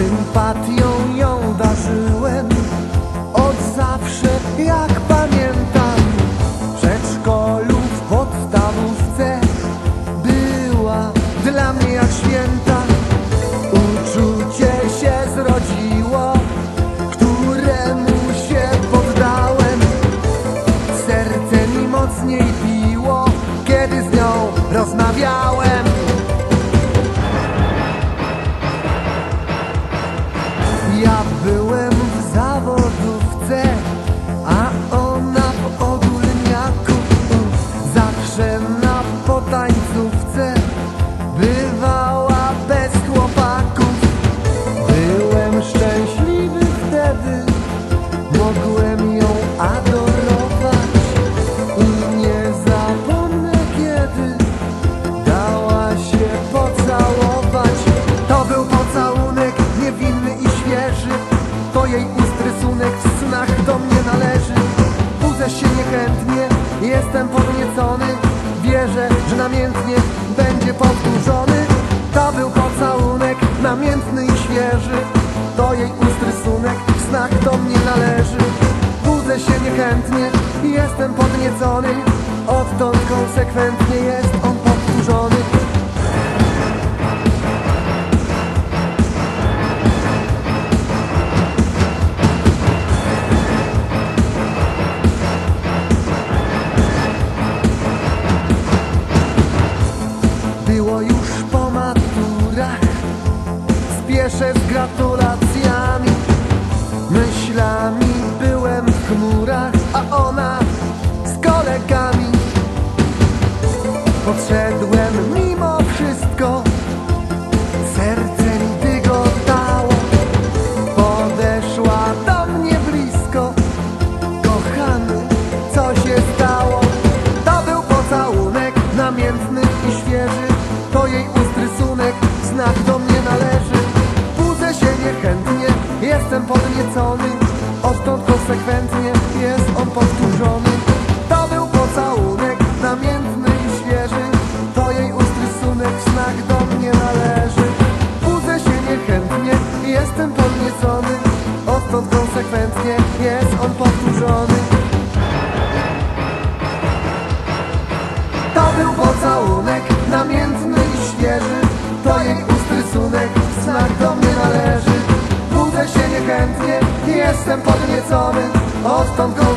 sympatią ją darzyłem Od zawsze jak pamiętam. W przedszkolu, w podstawówce Była dla mnie jak święta. Uczucie się zrodziło Któremu się poddałem. Serce mi mocniej biło Kiedy z nią rozmawiałem jestem podniecony. Wierzę, że namiętnie będzie powtórzony. To był pocałunek namiętny i świeży. To jej ust rysunek snach do mnie należy. Budzę się niechętnie, jestem podniecony. Odtąd konsekwentnie jest on Spieszę z gratulacjami Myślami byłem w chmurach A ona z kolegami Podszedłem mimo wszystko Serce mi dygotało Podeszła do mnie blisko Kochany, co się stało? To był pocałunek namiętny i świeży To jej jestem podniecony Odtąd konsekwentnie jest on powtórzony. To był pocałunek namiętny i świeży. To jej ust rysunek, znak do mnie należy. Budzę się niechętnie, jestem podniecony Odtąd konsekwentnie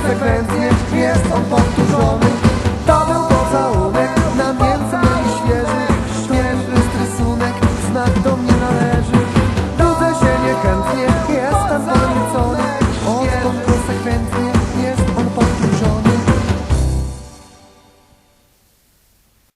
konsekwentnie Jest on powtórzony. To był pocałunek na mnie.